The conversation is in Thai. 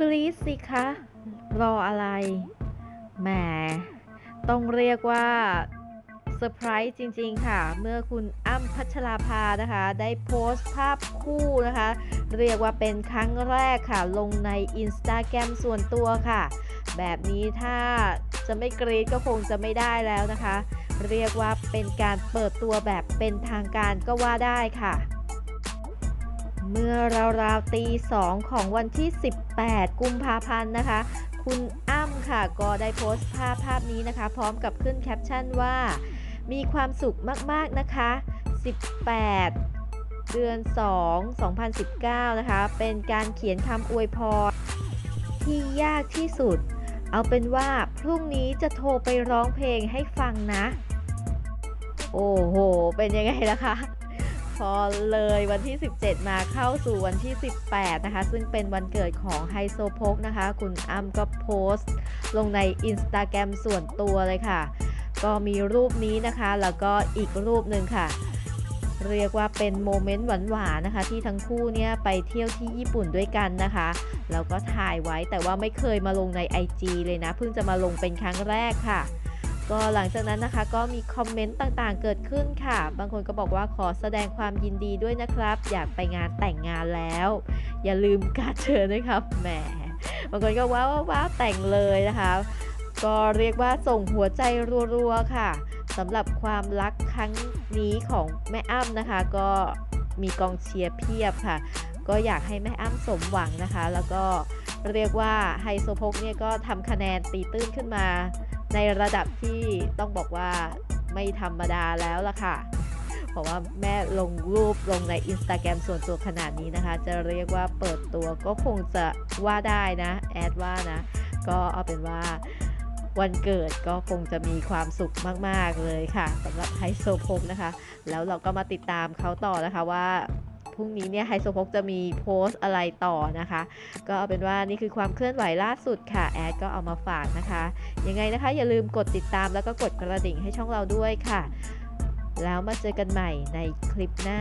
กรี๊ดสิคะ รออะไร แหม ต้องเรียกว่าเซอร์ไพรส์จริงๆค่ะ เมื่อคุณอ้ำพัชราภานะคะ ได้โพสต์ภาพคู่นะคะ เรียกว่าเป็นครั้งแรกค่ะ ลงใน Instagram ส่วนตัวค่ะ แบบนี้ถ้าจะไม่กรี๊ดก็คงจะไม่ได้แล้วนะคะ เรียกว่าเป็นการเปิดตัวแบบเป็นทางการก็ว่าได้ค่ะ เมื่อราวๆตีสองของวันที่ 18 กุมภาพันธ์นะคะ คุณอ้ำค่ะ ก็ได้โพสต์ภาพภาพนี้นะคะ พร้อมกับขึ้นแคปชั่นว่า มีความสุขมากๆนะคะ 18 เดือน 2 2019 นะคะ เป็นการเขียนคำอวยพรที่ยากที่สุด เอาเป็นว่าพรุ่งนี้จะโทรไปร้องเพลงให้ฟังนะ โอ้โห เป็นยังไงล่ะคะ พอเลยวันที่ 17 มาเข้าสู่วันที่ 18 นะคะ ซึ่งเป็นวันเกิดของไฮโซโพกนะคะ คุณอ้ำก็โพสต์ ลงใน Instagram ส่วนตัวเลยค่ะ ก็มีรูปนี้นะคะ แล้วก็อีกรูปหนึ่งค่ะ เรียกว่าเป็นโมเมนต์หวานๆนะคะ ที่ทั้งคู่เนี่ยไปเที่ยวที่ญี่ปุ่นด้วยกันนะคะ แล้วก็ถ่ายไว้แต่ว่าไม่เคยมาลงใน IG เลยนะ เพิ่งจะมาลงเป็นครั้งแรกค่ะ ก็หลังจากนั้นนะคะก็มีคอมเมนต์ต่างๆ เกิดขึ้นค่ะ บางคนก็บอกว่าขอแสดงความยินดีด้วยนะครับ อยากไปงานแต่งงานแล้ว อย่าลืมการเชิญนะครับแหมบางคนก็ว้าวว้าวแต่งเลยนะคะ ก็เรียกว่าส่งหัวใจรัวๆค่ะสำหรับความรักครั้งนี้ของแม่อ้ำนะคะ ก็มีกองเชียร์เพียบค่ะ ก็อยากให้แม่อ้ำสมหวังนะคะ แล้วก็เรียกว่าไฮโซโพกเนี่ยก็ทำคะแนนตีตื้นขึ้นมา ในระดับที่ต้องบอกว่าไม่ธรรมดาแล้วล่ะค่ะ เพราะว่าแม่ลงรูปลงใน Instagram ส่วนตัวขนาดนี้นะคะ จะเรียกว่าเปิดตัวก็คงจะว่าได้นะ แอดว่านะ ก็เอาเป็นว่าวันเกิดก็คงจะมีความสุขมาก ๆ เลยค่ะสำหรับไฮโซโพกนะคะ แล้วเราก็มาติดตามเขาต่อนะคะว่า พรุ่งนี้เนี่ยไฮโซพกจะมีโพสต์อะไรต่อนะคะ ก็เอาเป็นว่านี่คือความเคลื่อนไหวล่าสุดค่ะแอดก็เอามาฝากนะคะ ยังไงนะคะ อย่าลืมกดติดตามแล้วก็กดกระดิ่งให้ช่องเราด้วยค่ะ แล้วมาเจอกันใหม่ในคลิปหน้า